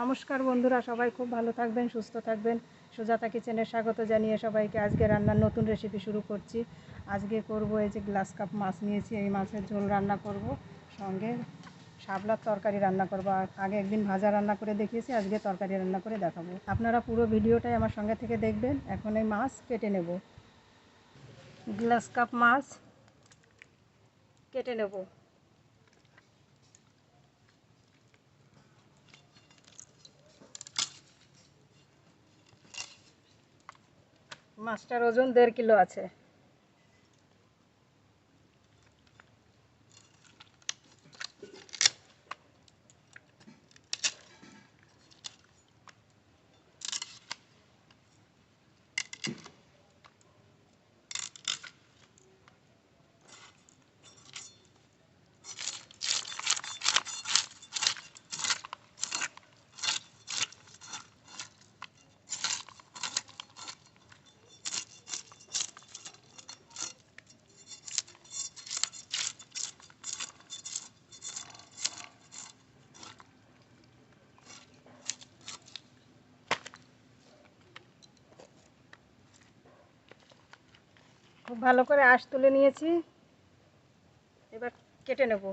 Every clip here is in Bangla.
নমস্কার বন্ধুরা, সবাই খুব ভালো থাকবেন, সুস্থ থাকবেন। সুজাতা কিচেনে স্বাগত জানিয়ে সবাইকে আজকে রান্নার নতুন রেসিপি শুরু করছি। আজকে করব এই যে গ্লাস কাপ মাছ নিয়েছি, এই মাছের ঝোল রান্না করব। সঙ্গে শাপলার তরকারি রান্না করব। আগে একদিন ভাজা রান্না করে দেখিয়েছি, আজকে তরকারি রান্না করে দেখাবো। আপনারা পুরো ভিডিওটাই আমার সঙ্গে থেকে দেখবেন। এখন এই মাছ কেটে নেব। গ্লাস কাপ মাছ কেটে নেব। মাছটার ওজন দেড় কিলো আছে। খুব ভালো করে আঁশ তুলে নিয়েছি। এবার কেটে নেব।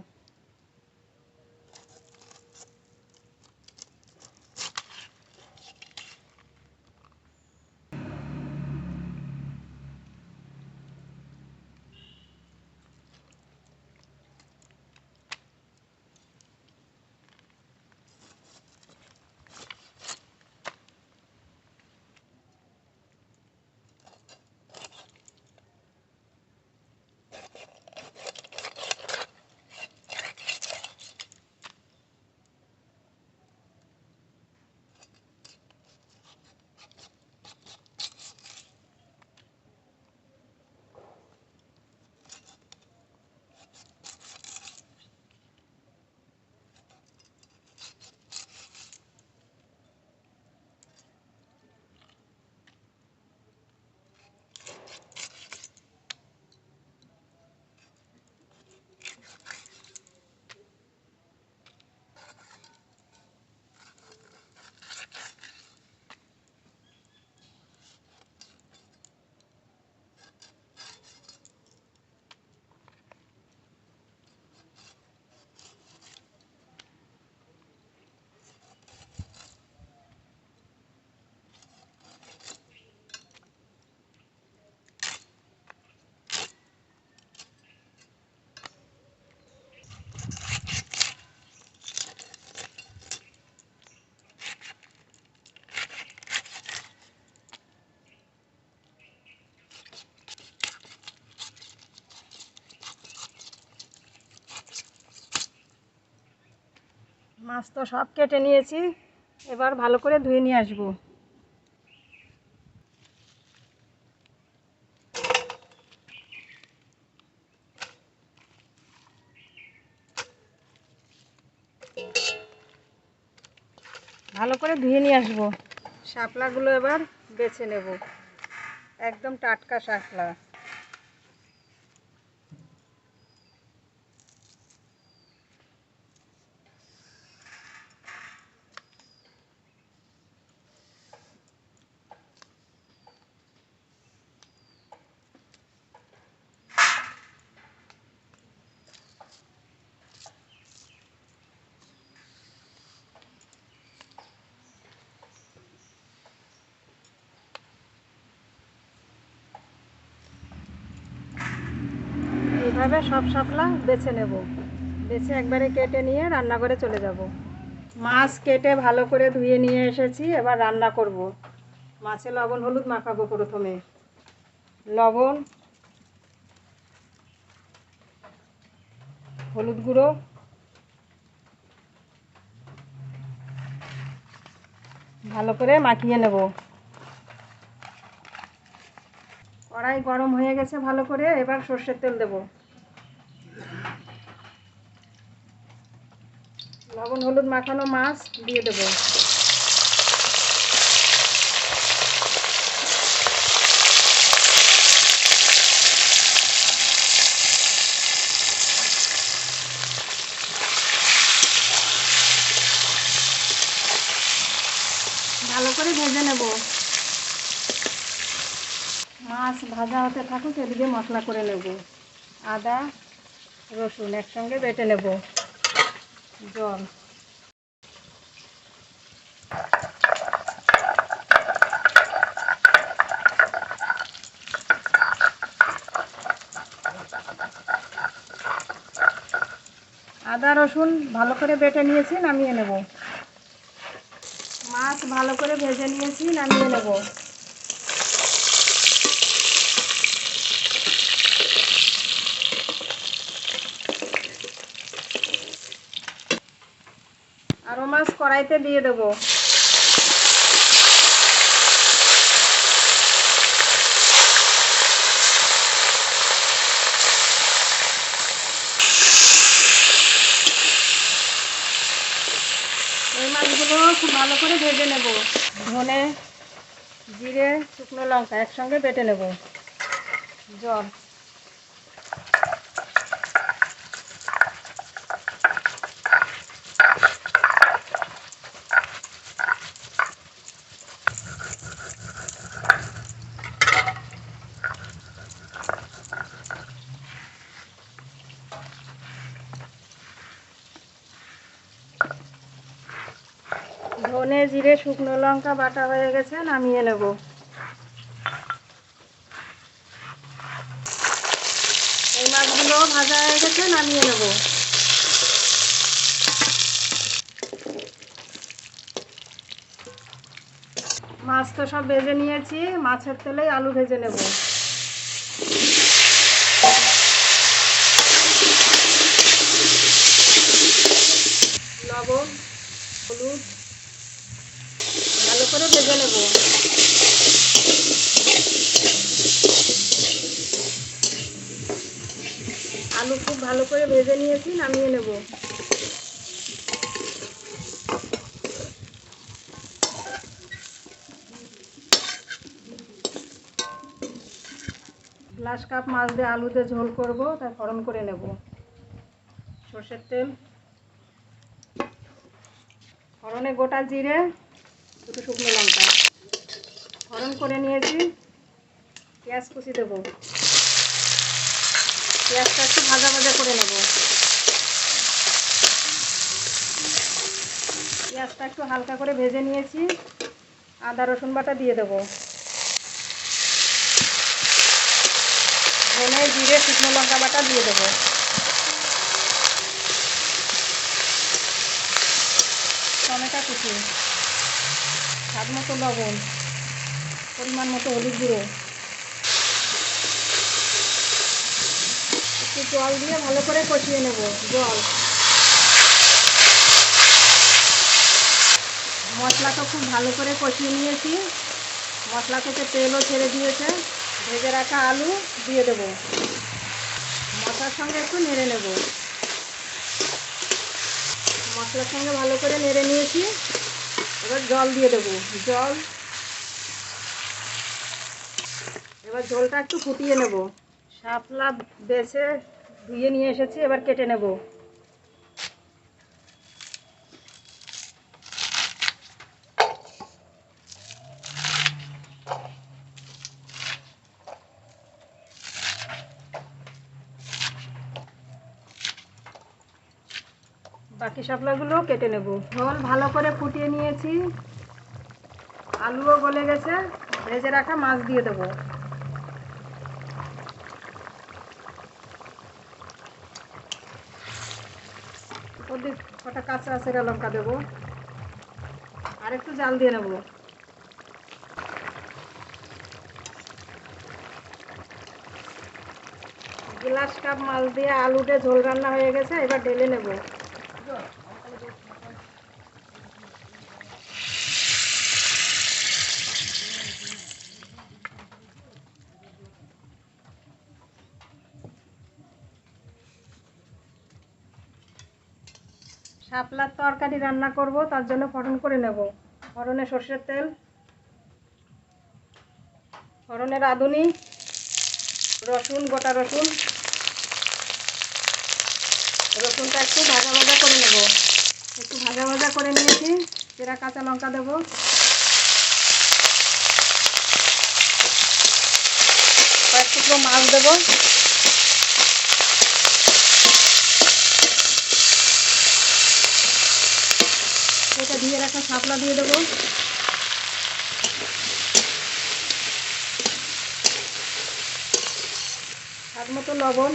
মাছ তো সব কেটে নিয়েছি। এবার ভালো করে ধুয়ে নিয়ে আসব। ভালো করে ধুয়ে নিয়ে আসব। শাপলাগুলো এবার বেছে নেব। একদম টাটকা শাপলা। এইভাবে সব শাপলা বেছে নেব। বেছে একবারে কেটে নিয়ে রান্নাঘরে চলে যাব। মাছ কেটে ভালো করে ধুয়ে নিয়ে এসেছি, এবার রান্না করব। মাছে লবণ, হলুদ মাখাবো প্রথমে। লবণ, হলুদ গুঁড়ো, ভালো করে মাখিয়ে নেব। কড়াই গরম হয়ে গেছে ভালো করে, এবার সর্ষের তেল দেব। লবণ, হলুদ মাখানো মাছ দিয়ে দেব। ভালো করে ভেজে নেব। মাছ ভাজা হতে থাকুক, এদিকে মশলা করে নেব। আদা, রসুন একসঙ্গে বেটে নেব। জল। আদা, রসুন ভালো করে বেটে নিয়েছি, নামিয়ে নেব। মাছ ভালো করে ভেজে নিয়েছি, নামিয়ে নেব। আরও মাছ কড়াইতে দিয়ে দেব। এই মাছগুলো খুব ভালো করে ভেজে নেব। ধনে, জিরে, শুকনো লঙ্কা একসঙ্গে বেটে নেব। জল। ধনে জিরে, শুকনো লঙ্কা, বাটা হয়ে গেছে, নামিয়ে নেব। এই মাছগুলো ভাজা হয়ে গেছে, নামিয়ে নেব। মাছ তো সব ভেজে নিয়েছি, মাছের তেলেই আলু ভেজে নেব লবণ হলুদ ভালো করে ভেজে নেব আলু খুব ভালো করে ভেজে নিয়েছি, নামিয়ে নেব। গ্লাস কাপ মাছ দিয়ে আলুতে ঝোল করব তাই ফরন করে নেব। সর্ষের তেল। ফরনে গোটা জিরে, দুটো শুকনো লঙ্কা। ফরন করে নিয়েছি, পেঁয়াজ কুচি দেব। পেঁয়াজটা একটু ভাজা ভাজা করে নেব। পেঁয়াজটা একটু হালকা করে ভেজে নিয়েছি। আদা, রসুন বাটা দিয়ে দেব। ধনে, জিরে, শুকনো লঙ্কা বাটা দিয়ে দেবো। টমেটো কুচি, স্বাদ মতো লবণ, পরিমাণ মতো হলুদ গুঁড়ো। একটু জল দিয়ে ভালো করে কষিয়ে নেব, জল। মশলাটা খুব ভালো করে কষিয়ে নিয়েছি। মশলা থেকে তেলও ছেড়ে দিয়েছে। ভেজে রাখা আলু দিয়ে দেব। মশলার সঙ্গে একটু নেড়ে নেব। মশলার সঙ্গে ভালো করে নেড়ে নিয়েছি। এবার জল দিয়ে দেবো। জল। এবার জলটা একটু ফুটিয়ে নেব। শাপলা বেছে ধুয়ে নিয়ে এসেছি, এবার কেটে নেব। বাকি শাপলাগুলোও কেটে নেব। ঝোল ভালো করে ফুটিয়ে নিয়েছি। আলুও গলে গেছে, ভেজে রাখা মাছ দিয়ে দেবো। ওদিক কটা কাঁচা সেরা লঙ্কা দেবো। আর একটু জাল দিয়ে নেব। গ্লাস কাপ মাল দিয়ে আলুতে ঝোল রান্না হয়ে গেছে, এবার ঢেলে নেব। শাপলার তরকারি রান্না করব, তার জন্য ফোড়ন করে নেব। ফোড়নে সর্ষের তেল, ফোড়নের রাঁধুনি রসুন, গোটা রসুন। রসুনটা একটু ভাজা ভাজা করে নেব। একটু ভাজা ভাজা করে নিয়েছি সেরা কাঁচা লঙ্কা দেব। কয়েক টুকরো মাছ দেবো। দিয়ে রাখা শাপলা দিয়ে দেবো। স্বাদ মতো লবণ,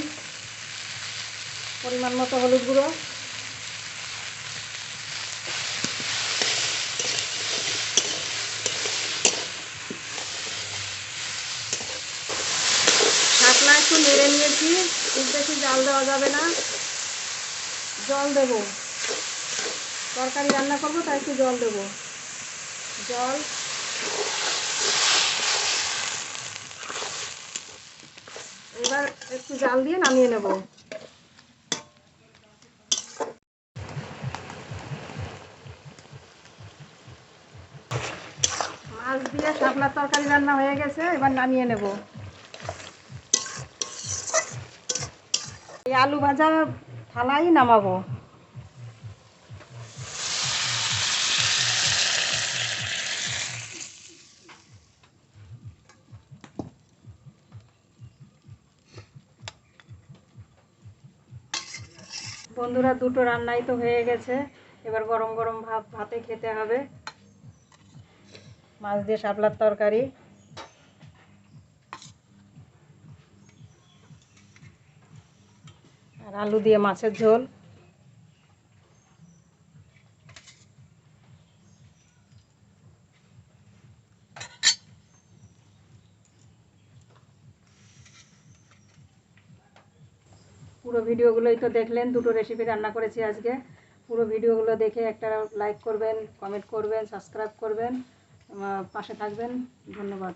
পরিমাণ মতো হলুদ গুঁড়ো। ঢাকনা একটু নেড়ে নিয়েছি, খুব বেশি জাল দেওয়া যাবে না। জল দেব। তরকারি রান্না করব, তাই একটু জল দেবো। জল। এবার একটু জাল দিয়ে নামিয়ে নেব। মাছ দিয়ে শাপলার তরকারি রান্না হয়ে গেছে, এবার নামিয়ে নেব। এই আলু ভাজা থালাই নামাবো। বন্ধুরা, দুটো রান্নাই তো হয়ে গেছে। এবার গরম গরম ভাত, ভাতে খেতে হবে। মাছ দিয়ে শাপলার তরকারি। আর আলু দিয়ে মাছের ঝোল। পুরো ভিডিওগুলোই তো দেখলেন, দুটো রেসিপি রান্না করেছি আজকে। পুরো ভিডিওগুলো দেখে একটা লাইক করবেন কমেন্ট করবেন সাবস্ক্রাইব করবেন পাশে থাকবেন। ধন্যবাদ।